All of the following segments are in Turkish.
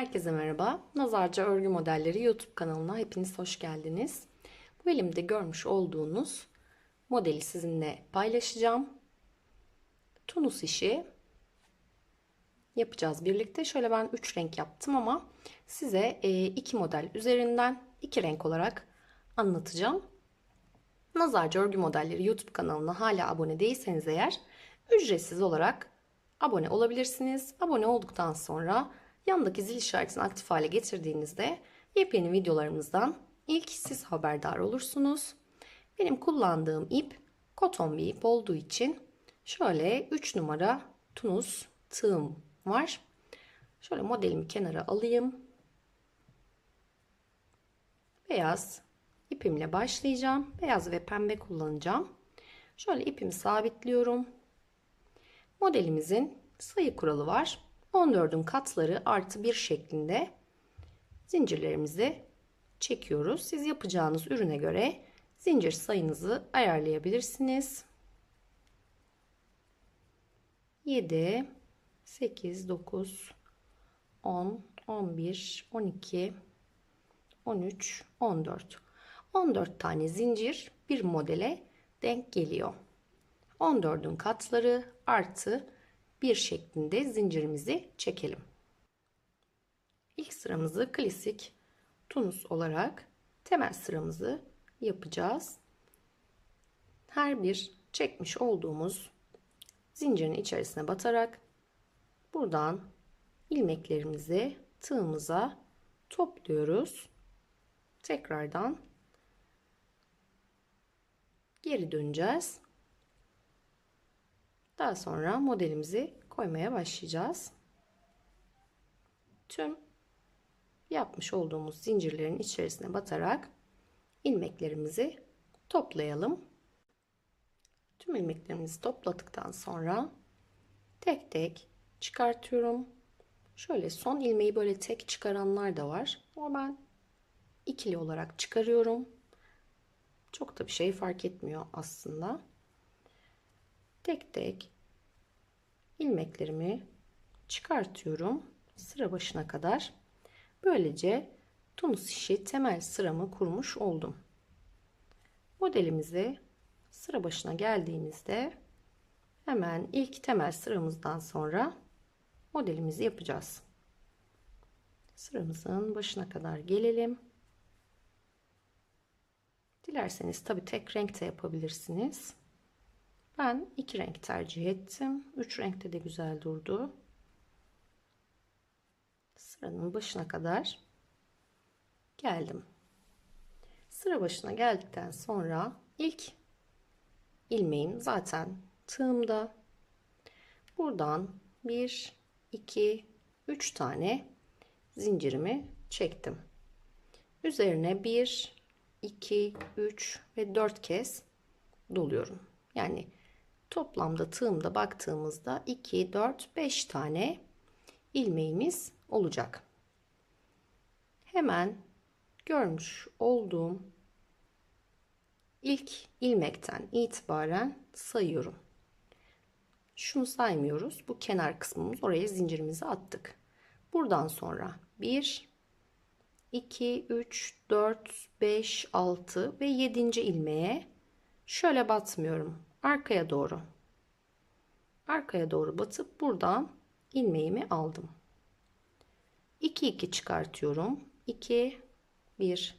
Herkese merhaba. Nazarca Örgü Modelleri YouTube kanalına hepiniz hoş geldiniz. Bu elimde görmüş olduğunuz modeli sizinle paylaşacağım. Tunus işi yapacağız birlikte. Şöyle ben 3 renk yaptım ama size 2 model üzerinden 2 renk olarak anlatacağım. Nazarca Örgü Modelleri YouTube kanalına hala abone değilseniz eğer ücretsiz olarak abone olabilirsiniz. Abone olduktan sonra Yanındaki zil işaretini aktif hale getirdiğinizde yepyeni videolarımızdan ilk siz haberdar olursunuz. Benim kullandığım ip koton bir ip olduğu için şöyle 3 numara tunus tığım var. Şöyle modelimi kenara alayım. Beyaz ipimle başlayacağım. Beyaz ve pembe kullanacağım. Şöyle ipimi sabitliyorum. Modelimizin sayı kuralı var. 14'ün katları artı 1 şeklinde zincirlerimizi çekiyoruz. Siz yapacağınız ürüne göre zincir sayınızı ayarlayabilirsiniz. 7 8 9 10 11 12 13 14 14 tane zincir bir modele denk geliyor. 14'ün katları artı bir şeklinde zincirimizi çekelim. İlk sıramızı klasik tunus olarak temel sıramızı yapacağız. Her bir çekmiş olduğumuz zincirin içerisine batarak buradan ilmeklerimizi tığımıza topluyoruz. Tekrardan geri döneceğiz. Daha sonra modelimizi koymaya başlayacağız. Tüm yapmış olduğumuz zincirlerin içerisine batarak ilmeklerimizi toplayalım. Tüm ilmeklerimizi topladıktan sonra tek tek çıkartıyorum. Şöyle son ilmeği böyle tek çıkaranlar da var. Ama ben ikili olarak çıkarıyorum. Çok da bir şey fark etmiyor aslında tek tek ilmeklerimi çıkartıyorum sıra başına kadar. Böylece tunus işi temel sıramı kurmuş oldum. Modelimizi sıra başına geldiğimizde hemen ilk temel sıramızdan sonra modelimizi yapacağız. Sıramızın başına kadar gelelim. Dilerseniz tabi tek renkte yapabilirsiniz. Ben iki renk tercih ettim. Üç renkte de güzel durdu. Sıranın başına kadar geldim. Sıra başına geldikten sonra ilk ilmeğim zaten tığımda. Buradan 1, 2, 3 tane zincirimi çektim. Üzerine 1, 2, 3 ve 4 kez doluyorum. Yani Toplamda tığımda baktığımızda 2, 4, 5 tane ilmeğimiz olacak. Hemen görmüş olduğum ilk ilmekten itibaren sayıyorum. Şunu saymıyoruz. Bu kenar kısmımız oraya zincirimizi attık. Buradan sonra 1 2 3 4 5 6 ve 7. ilmeğe şöyle batmıyorum arkaya doğru. Arkaya doğru batıp buradan ilmeğimi aldım. 2 2 çıkartıyorum. 2 1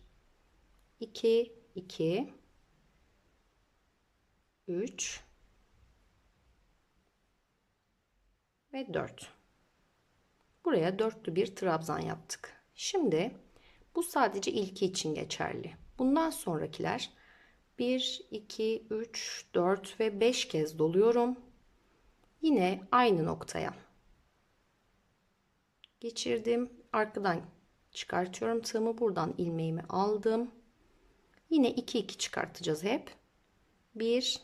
2 2 3 ve 4 buraya dörtlü bir trabzan yaptık. Şimdi bu sadece ilki için geçerli. Bundan sonrakiler 1, 2, 3, 4 ve 5 kez doluyorum. Yine aynı noktaya geçirdim. Arkadan çıkartıyorum tığımı. Buradan ilmeğimi aldım. Yine 2 2 çıkartacağız hep. 1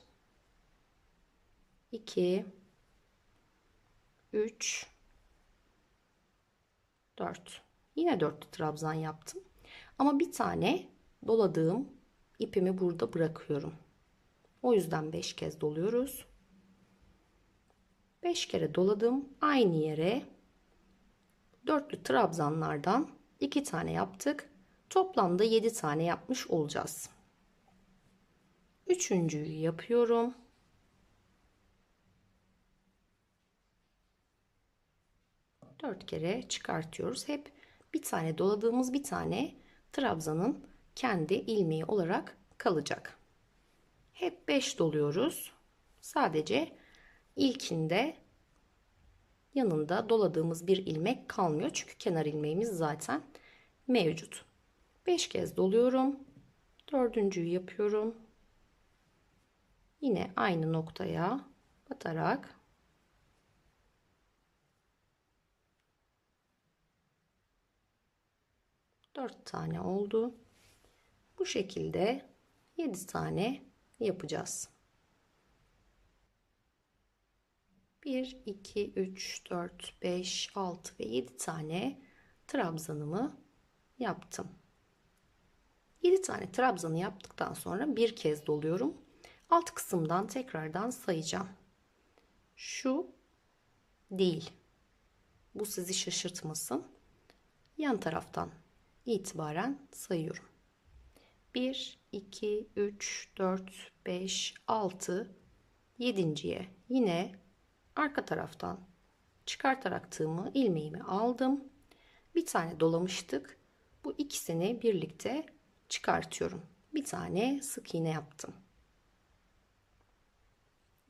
2 3 4 Yine 4 trabzan yaptım. Ama bir tane doladığım ipimi burada bırakıyorum. O yüzden 5 kez doluyoruz. 5 kere doladım. Aynı yere dörtlü trabzanlardan 2 tane yaptık. Toplamda 7 tane yapmış olacağız. Üçüncüyü yapıyorum. Dört kere çıkartıyoruz. Hep bir tane doladığımız bir tane trabzanın kendi ilmeği olarak kalacak. Hep 5 doluyoruz. Sadece ilkinde yanında doladığımız bir ilmek kalmıyor. Çünkü kenar ilmeğimiz zaten mevcut. 5 kez doluyorum. Dördüncüyü yapıyorum. Yine aynı noktaya batarak dört tane oldu. Bu şekilde 7 tane yapacağız. 1, 2, 3, 4, 5, 6 ve 7 tane trabzanımı yaptım. 7 tane trabzanı yaptıktan sonra bir kez doluyorum. Alt kısımdan tekrardan sayacağım. Şu değil. Bu sizi şaşırtmasın. Yan taraftan itibaren sayıyorum. 1, 2, 3, 4, 5, 6, 7.ye yine arka taraftan çıkartarak tığımı ilmeğimi aldım. Bir tane dolamıştık. Bu ikisini birlikte çıkartıyorum. Bir tane sık iğne yaptım.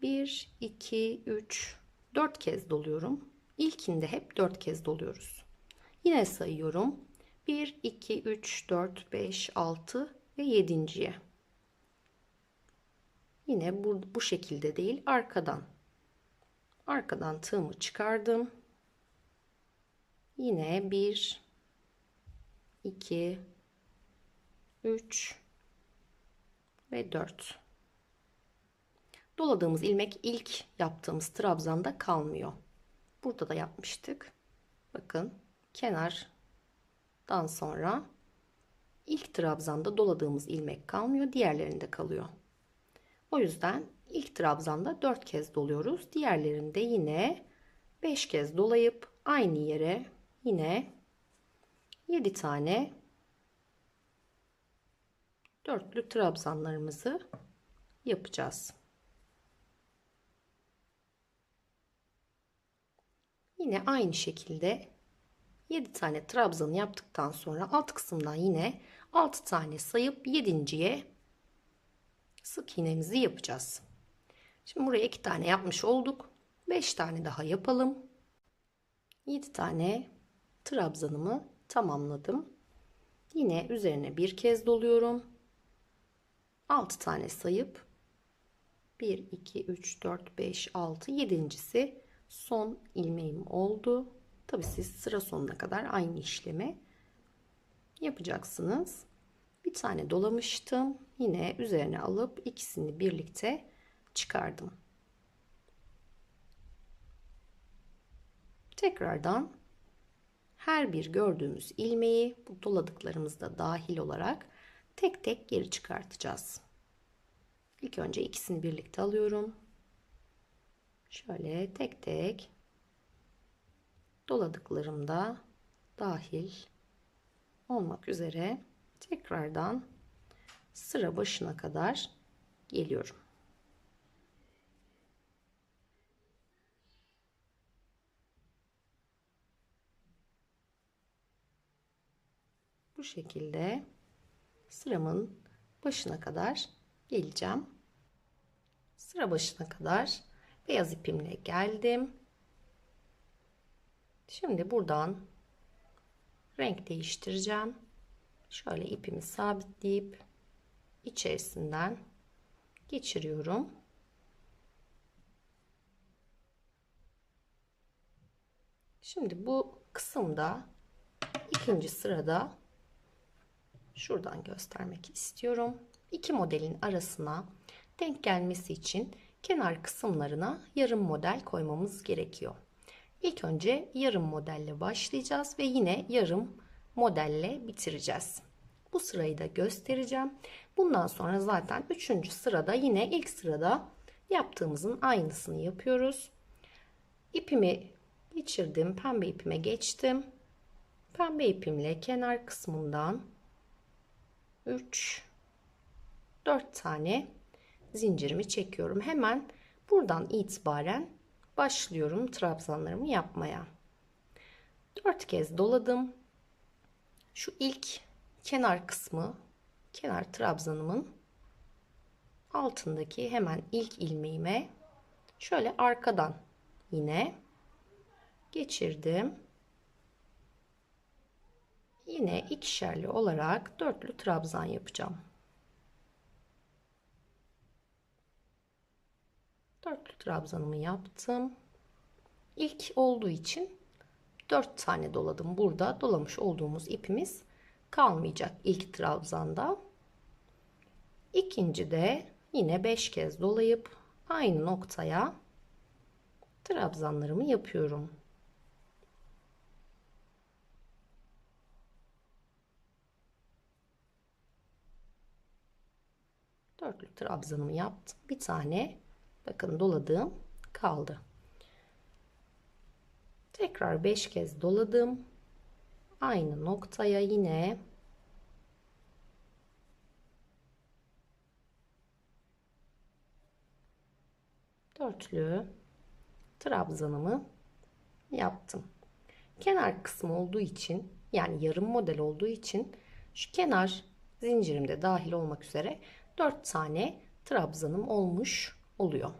1, 2, 3, 4 kez doluyorum. İlkinde hep 4 kez doluyoruz. Yine sayıyorum. 1, 2, 3, 4, 5, 6 ve 7.ye. Yine bu, bu şekilde değil arkadan. Arkadan tığımı çıkardım. Yine 1, 2, 3 ve 4. Doladığımız ilmek ilk yaptığımız trabzanda kalmıyor. Burada da yapmıştık. Bakın kenardan sonra ilk trabzanda doladığımız ilmek kalmıyor. Diğerlerinde kalıyor. O yüzden ilk trabzanda 4 kez doluyoruz. Diğerlerinde yine 5 kez dolayıp aynı yere yine 7 tane dörtlü trabzanlarımızı yapacağız. Yine aynı şekilde 7 tane trabzanı yaptıktan sonra alt kısımdan yine 6 tane sayıp 7.ye sık iğnemizi yapacağız. Şimdi buraya 2 tane yapmış olduk. 5 tane daha yapalım. 7 tane trabzanımı tamamladım. Yine üzerine bir kez doluyorum. 6 tane sayıp 1 2 3 4 5 6 7.si son ilmeğim oldu. Tabi siz sıra sonuna kadar aynı işlemi yapacaksınız. Bir tane dolamıştım. Yine üzerine alıp ikisini birlikte çıkardım. Tekrardan her bir gördüğümüz ilmeği bu doladıklarımızda dahil olarak tek tek geri çıkartacağız. İlk önce ikisini birlikte alıyorum. Şöyle tek tek doladıklarımda dahil olmak üzere tekrardan sıra başına kadar geliyorum. Bu şekilde sıramın başına kadar geleceğim. Sıra başına kadar beyaz ipimle geldim. Şimdi buradan renk değiştireceğim. Şöyle ipimi sabitleyip içerisinden geçiriyorum. Şimdi bu kısımda ikinci sırada şuradan göstermek istiyorum. İki modelin arasına denk gelmesi için kenar kısımlarına yarım model koymamız gerekiyor. İlk önce yarım modelle başlayacağız ve yine yarım modelle bitireceğiz. Bu sırayı da göstereceğim. Bundan sonra zaten 3. sırada yine ilk sırada yaptığımızın aynısını yapıyoruz. İpimi geçirdim. Pembe ipime geçtim. Pembe ipimle kenar kısmından 3 4 tane zincirimi çekiyorum. Hemen buradan itibaren başlıyorum trabzanlarımı yapmaya. 4 kez doladım. Şu ilk kenar kısmı kenar trabzanımın altındaki hemen ilk ilmeğime şöyle arkadan yine geçirdim. Yine ikişerli olarak dörtlü trabzan yapacağım. Dörtlü trabzanımı yaptım. İlk olduğu için 4 tane doladım. Burada dolamış olduğumuz ipimiz kalmayacak ilk trabzanda. İkinci de yine 5 kez dolayıp aynı noktaya trabzanlarımı yapıyorum. Dörtlü trabzanımı yaptım. Bir tane bakın doladığım kaldı. Tekrar 5 kez doladım. Aynı noktaya yine dörtlü trabzanımı yaptım. Kenar kısmı olduğu için yani yarım model olduğu için şu kenar zincirimde dahil olmak üzere 4 tane trabzanım olmuş oluyor.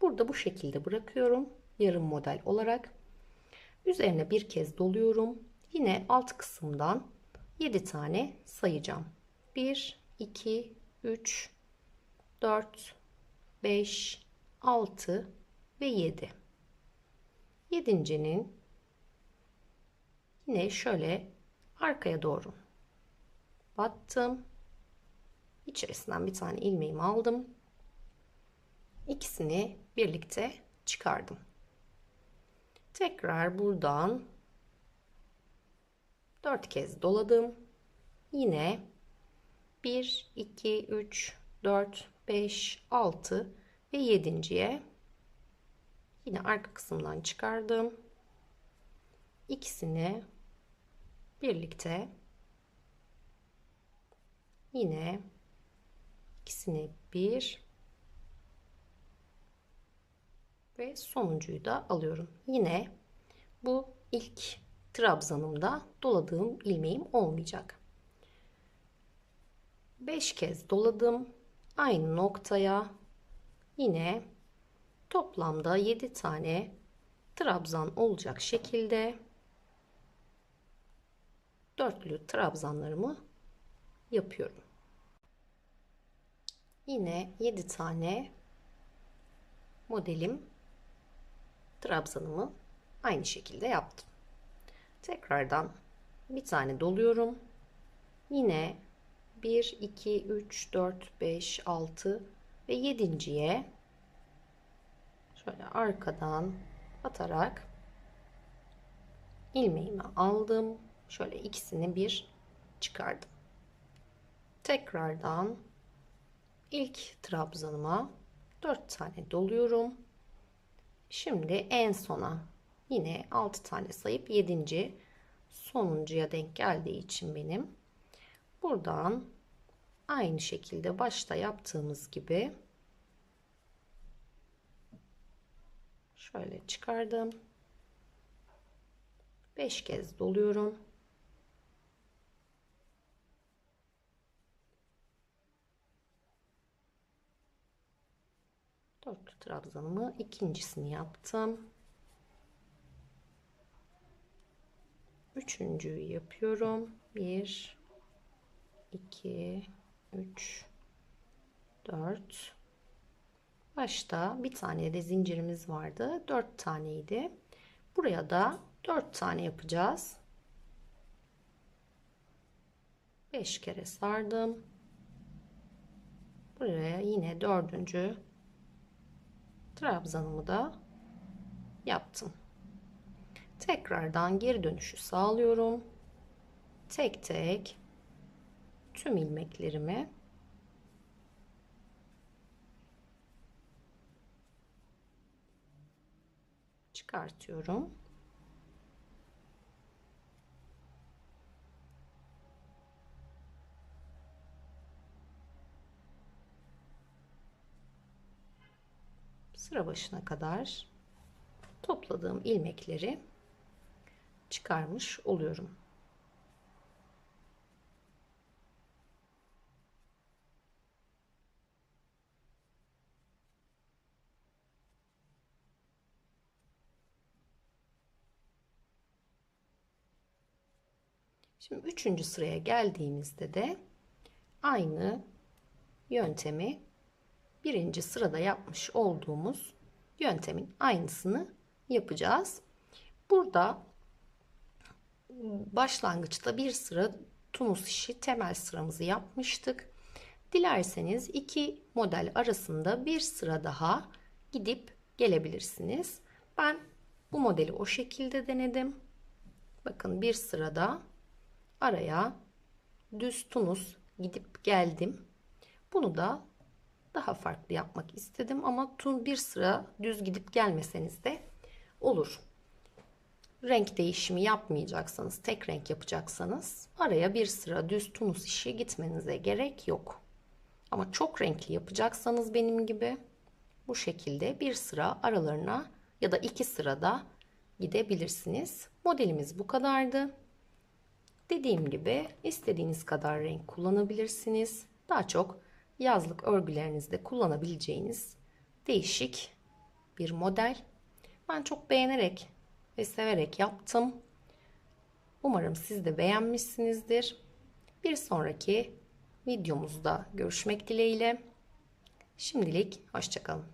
Burada bu şekilde bırakıyorum yarım model olarak. Üzerine bir kez doluyorum. Yine alt kısımdan 7 tane sayacağım. 1 2 3 4 5 6 ve 7. Yedincinin yine şöyle arkaya doğru battım. İçerisinden bir tane ilmeğimi aldım. İkisini birlikte çıkardım. Tekrar buradan 4 kez doladım. Yine 1 2 3 4 5 6 ve 7.ye yine arka kısımdan çıkardım. İkisini birlikte yine ikisini bir ve sonuncuyu da alıyorum. Yine bu ilk trabzanımda doladığım ilmeğim olmayacak. 5 kez doladım. Aynı noktaya yine toplamda 7 tane trabzan olacak şekilde dörtlü trabzanlarımı yapıyorum. Yine 7 tane modelim trabzanımı aynı şekilde yaptım. Tekrardan bir tane doluyorum. Yine 1 2 3 4 5 6 ve 7.ye şöyle arkadan atarak ilmeğimi aldım. Şöyle ikisini bir çıkardım. Tekrardan ilk trabzanıma 4 tane doluyorum. Şimdi en sona yine 6 tane sayıp 7. sonuncuya denk geldiği için benim buradan aynı şekilde başta yaptığımız gibi şöyle çıkardım. 5 kez doluyorum. Dörtlü trabzanımı ikincisini yaptım. Üçüncüyü yapıyorum. Bir, iki, üç, dört. Başta bir tane de zincirimiz vardı. Dört taneydi. Buraya da dört tane yapacağız. Beş kere sardım. Buraya yine dördüncü trabzanımı da yaptım. Tekrardan geri dönüşü sağlıyorum. Tek tek tüm ilmeklerimi çıkartıyorum. Sıra başına kadar topladığım ilmekleri çıkarmış oluyorum. Şimdi üçüncü sıraya geldiğimizde de aynı yöntemi birinci sırada yapmış olduğumuz yöntemin aynısını yapacağız. Burada başlangıçta bir sıra tunus işi temel sıramızı yapmıştık. Dilerseniz iki model arasında bir sıra daha gidip gelebilirsiniz. Ben bu modeli o şekilde denedim. Bakın bir sırada araya düz tunus gidip geldim. Bunu da daha farklı yapmak istedim ama tun bir sıra düz gidip gelmeseniz de olur. Renk değişimi yapmayacaksanız, tek renk yapacaksanız araya bir sıra düz tunus işi gitmenize gerek yok. Ama çok renkli yapacaksanız benim gibi bu şekilde bir sıra aralarına ya da iki sırada gidebilirsiniz. Modelimiz bu kadardı. Dediğim gibi istediğiniz kadar renk kullanabilirsiniz. Daha çok yazlık örgülerinizde kullanabileceğiniz değişik bir model. Ben çok beğenerek ve severek yaptım. Umarım siz de beğenmişsinizdir. Bir sonraki videomuzda görüşmek dileğiyle. Şimdilik hoşçakalın.